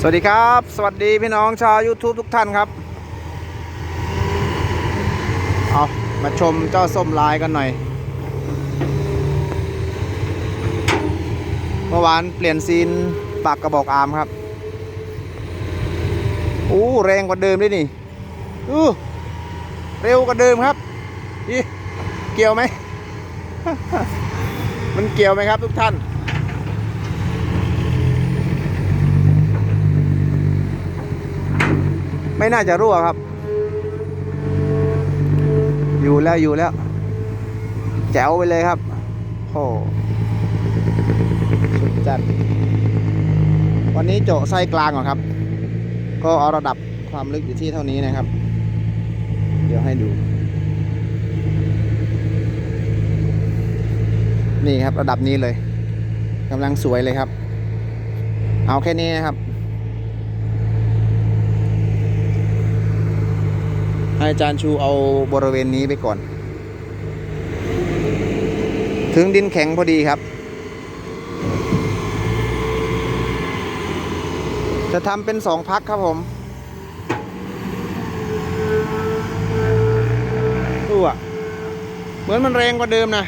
สวัสดีครับ สวัสดีพี่น้องชาว YouTube ทุกท่านครับ เอามาชมเจ้าส้มลายกันหน่อย เมื่อวานเปลี่ยนซีนปากกระบอกอาร์มครับอู้แรงกว่าเดิมด้วยนี่อู้เร็วกว่าเดิมครับนี่เกี่ยวไหม มันเกี่ยวไหมครับทุกท่าน ไม่น่าจะรั่วครับ อยู่แล้วอยู่แล้ว แจ๋วไปเลยครับโอ้สุดจัด วันนี้โจาะไส้กลางก่อนครับ ก็เอาระดับความลึกอยู่ที่เท่านี้นะครับ เดี๋ยวให้ดู นี่ครับระดับนี้เลยกำลังสวยเลยครับ เอาแค่นี้นะครับ ให้อาจารย์ชูเอาบริเวณนี้ไปก่อน ถึงดินแข็งพอดีครับ จะทำเป็นสองพักครับผมดูอะ เหมือนมันแรงกว่าเดิมนะ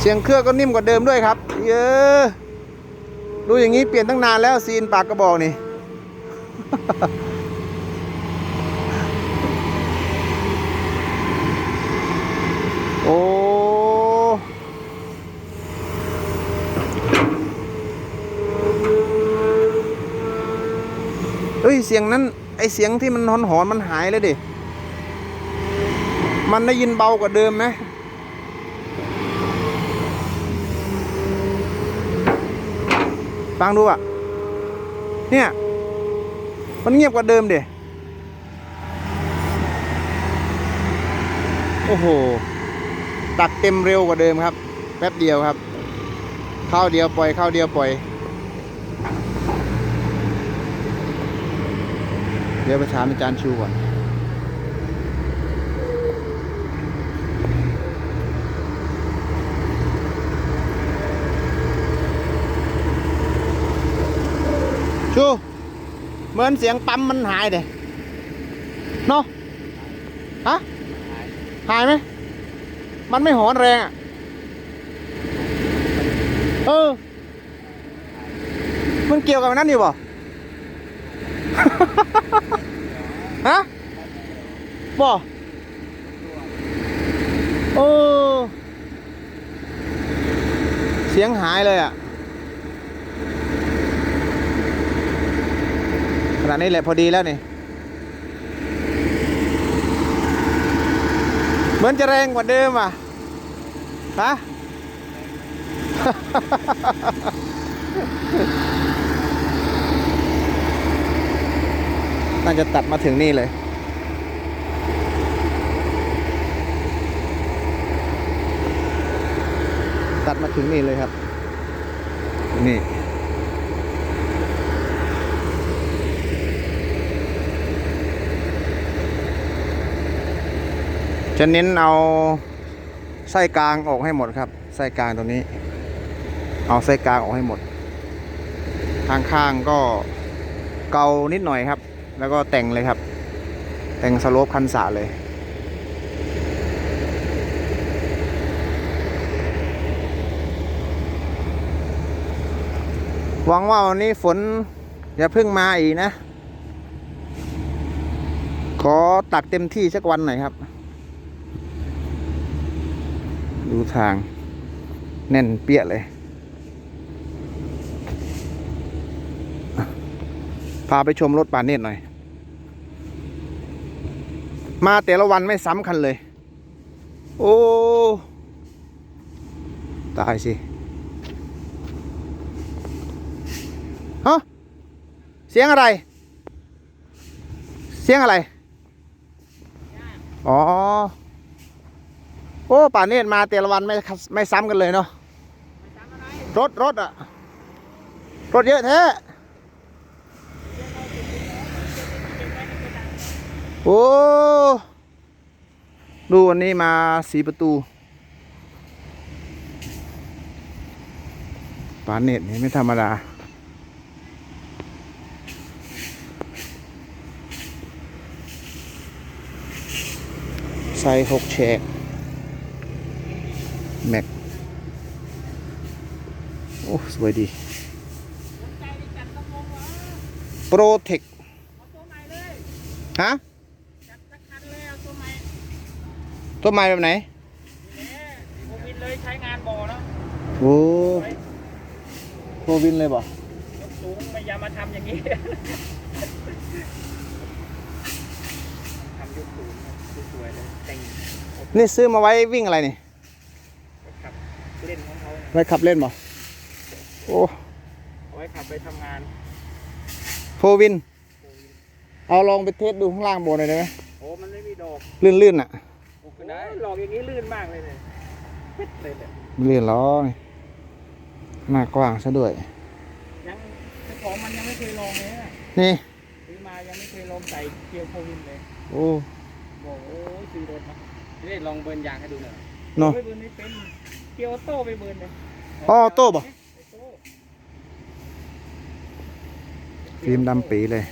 เสียงเครื่องก็นิ่มกว่าเดิมด้วยครับ เยอะ ดูอย่างนี้เปลี่ยนตั้งนานแล้วซีนปากกระบอกนี่ โอ้ เฮ้ย เสียงนั้น ไอเสียงที่มันหอนหอนมันหายเลยดิ มันได้ยินเบากว่าเดิมไหม ฟังดูอะ เนี่ย มันเงียบกว่าเดิมเดโอ้โห ตักเต็มเร็วกว่าเดิมครับ แป๊บเดียวครับ เข้าเดียวปล่อยเข้าเดียวปล่อย เดี๋ยวไปถามอาจารย์ชูก่อน ชูเหมือนเสียงปั๊มมันหายเด้เนาะฮะหายไหมมันไม่หอนแรงอะเออ มันเกี่ยวกับนนั้นอยู่ป่ะฮะบ่เออเสียงหายเลยอะ ขนาดนี้แหละพอดีแล้วนี่เหมือนจะแรงกว่าเดิมอะฮะน่าจะตัดมาถึงนี่เลยตัดมาถึงนี่เลยครับ นี่ จะเน้นเอาไส้กลางออกให้หมดครับ ไส้กลางตัวนี้ เอาไส้กลางออกให้หมด ทางข้างก็เกานิดหน่อยครับ แล้วก็แต่งเลยครับ แต่งสโลปคันสาเลยหวังว่าวันนี้ฝนอย่าเพิ่งมาอีกนะ ขอตักเต็มที่สักวันหน่อยครับ ดูทาง แน่นเปี้ยเลย พาไปชมรถป่าเนตหน่อย มาแต่ละวันไม่ซ้ำคันเลย โอ้ ตายสิฮะเสียงอะไร เสียงอะไร อ๋อ โอ้ป่าเนตรมาแต่ละวันไม่ไม่ซ้ำกันเลยเนาะรถรถอะรถเยอะแท้โอ้ดูวันนี้มาสีประตูปาเน็ตนี่ไม่ธรรมดาใส่หกแฉก แม็ก โอ้ สวยดี โปรเทคตัวใหม่เลยฮะจัดสักคันเลยเอาตัวใหม่ตัวใหม่แบบไหนแหมโควิดเลยใช้งานบ่อแล้วโอ้โควินเลยบ่ยกสูงไม่อยามาทำอย่างนี้ทำยกสูงสวยๆเลยแต่งนี่ซื้อมาไว้วิ่งอะไรนี่ขับ เล่นของเขาเนี่ยไว้ขับเล่นบ่โอ้เอาไว้ขับไปทำงานโฟวิน เอาลองไปเทสดูข้างล่างบนหน่อยได้ไหมโอ้มันไม่มีดอกลื่นๆอะโอ้ได้หลอกอย่างนี้ลื่นมากเลยเนี่ยปิดเลยเนี่ยไม่ลื่นหรอกหน้ากว้างซะด้วย ยังเจ้าของมันยังไม่เคยลองเลยนะนี่ ซื้อมายังไม่เคยลองใส่เกียร์โควิดเลยโอ้บอกโอ้ยซื้อรถมานี่ลองเบิร์นยางให้ดูหน่อยเนาะไม่เบิร์นไม่เป็นเกียร์ออโต้ไปเบิร์นเลยอ๋อโต้ป่ะอฟิล์มดำปีเลย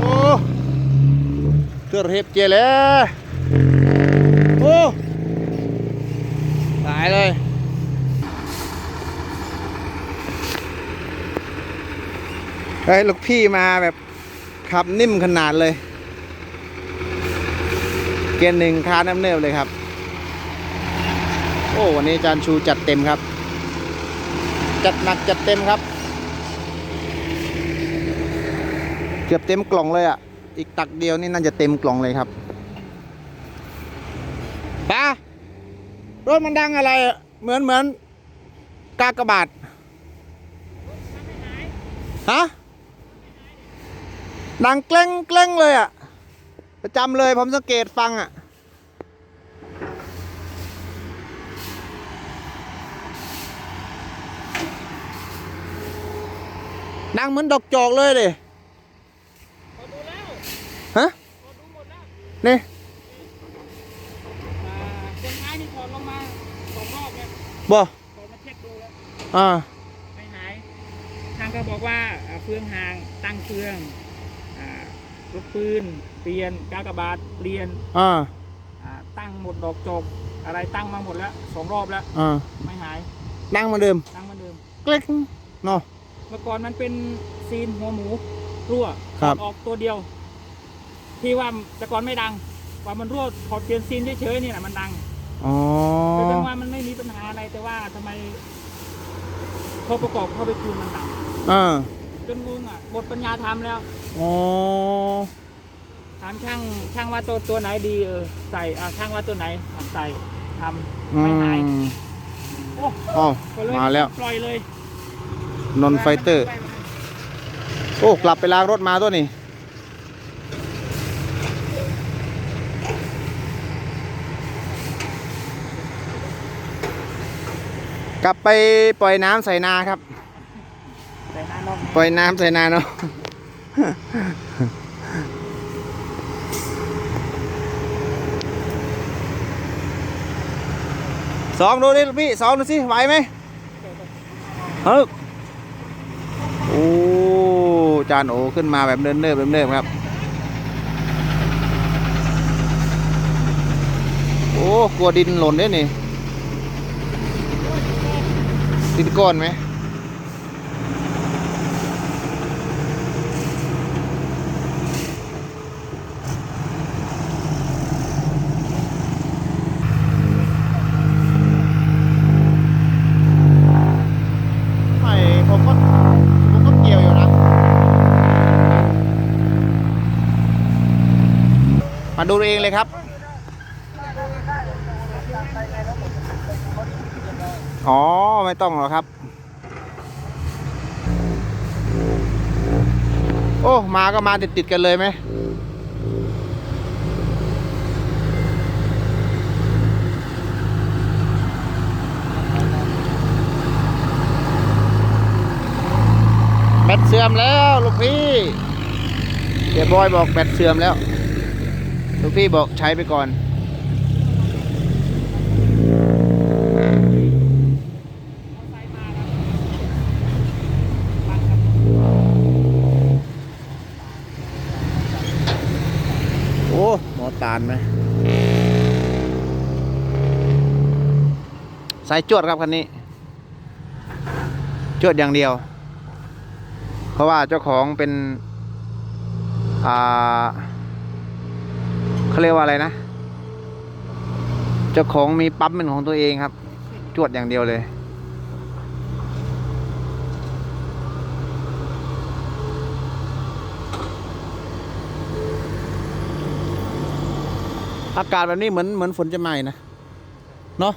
โอ้เกือบเห็บเจเลยโอ้ตายเลย ฮ้ย ลูกพี่มาแบบขับนิ่มขนาดเลย เกียร์หนึ่งคาน้ำเนิบเลยครับ โอ้ วันนี้อาจารย์ชูจัดเต็มครับ จัดหนักจัดเต็มครับ เกือบเต็มกล่องเลยอะ อีกตักเดียวนี่น่าจะเต็มกล่องเลยครับป้ารถมันดังอะไร เหมือนเหมือนกากบาทฮะ ดังเกล้งเกล้งเลยอะ ประจำเลยผมสังเกตฟังอะ ดังเหมือนดอกจอกเลยดิพอดูแล้วฮะพอดูหมดแล้วนี่อ่าคนท้ายนี่ถอดลงมาสองรอบแล้วบ่ถอดมาเช็คดูแล้วอ่าไม่หาย ทางก็บอกว่าอ่าเฟืองห่างตั้งเฟืองอ่า ลูกปืนเปลี่ยนกากบาทเปลี่ยนอ่าอ่าตั้งหมดดอกจบอะไรตั้งมาหมดแล้วสองรอบแล้ว อ่าไม่หายดังเหมือนเดิมตั้งเหมือนเดิม เกล้งเนาะ เมื่อก่อนมันเป็นซีนหัวหมูรั่วครับออกตัวเดียว ที่ว่าแต่ก่อนไม่ดังว่ามันรั่วถอดเปลี่ยนซีนเฉยๆนี่แหละมันดังอ๋อแต่จังว่ามันไม่มีปัญหาอะไรแต่ว่าทำไมพอประกอบเข้าไปคืนมันดังอ่า จนงงอะหมดปัญญาทำแล้ว อ๋อ ถามช่างช่างว่าตัวตัวไหนดีเออใส่อ่าช่างว่าตัวไหนอะใส่ทำอืไม่หายมโอ้อ๋อ ก็เลยมาแล้ว ปล่อยเลยนนไฟเตอร์ โอ้ กลับไปล้างรถมาตัวนี้กลับไปปล่อยน้ำใส่นาครับใส่หน้านอก ปล่อยน้ำใส่นาเนาะสองดูดิพี่สองดูสิไหวไหมเฮ้ยโอ้จานโอขึ้นมาแบบเนินเนิบเนิบๆครับ โอ้กลัวดินหล่นด้วยนี่ดินก้อนไหมผมก็ผมก็เกี่ยวอยู่นะ มาดูเองเลยครับ อ๋อ ไม่ต้องหรอกครับ โอ้ มาก็มาติดติดกันเลยไหมแบตเสื่อมแล้ว ลูกพี่เดี๋ยวบอยบอกแบตเสื่อมแล้ว ลูกพี่บอกใช้ไปก่อน โอ้หมอตาลไหมสายจวดครับคันนี้ จวดอย่างเดียว เพราะว่าเจ้าของเป็น อ่า เขาเรียกว่าอะไรนะ เจ้าของมีปั๊มเป็นของตัวเองครับ จวดอย่างเดียวเลยอากาศแบบนี้เหมือนเหมือนฝนจะมาอีกนะ เนาะ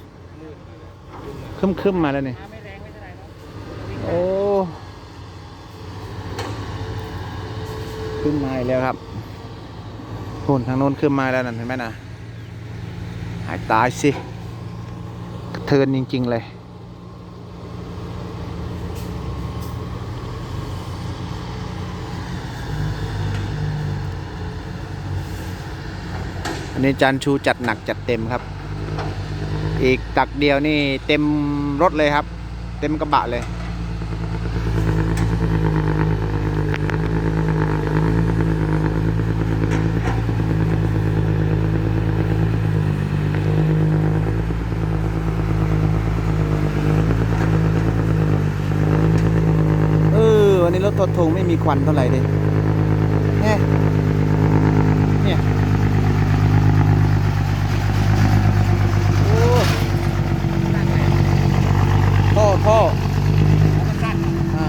คึมคึมมาแล้วนี่โอ้ ขึ้นมาอีกแล้วครับ น่นทางโน้นขึ้นมาแล้วนั่นเห็นไหมนะหายตายสิ เทินจริง ๆ เลย อันนี้จันชูจัดหนักจัดเต็มครับ อีกตักเดียวนี่เต็มรถเลยครับ เต็มกระบะเลย เอ อวันนี้รถทดทงไม่มีควันเท่าไหร่เลยเนี่ยเนี่ยโอ้ท่อท่อมันสั้นอ่า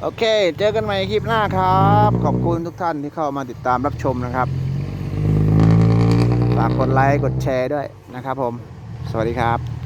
โอเค เจอกันใหม่คลิปหน้าครับ ขอบคุณทุกท่านที่เข้ามาติดตามรับชมนะครับ ฝากกดไลค์ กดแชร์ด้วยนะครับผม สวัสดีครับ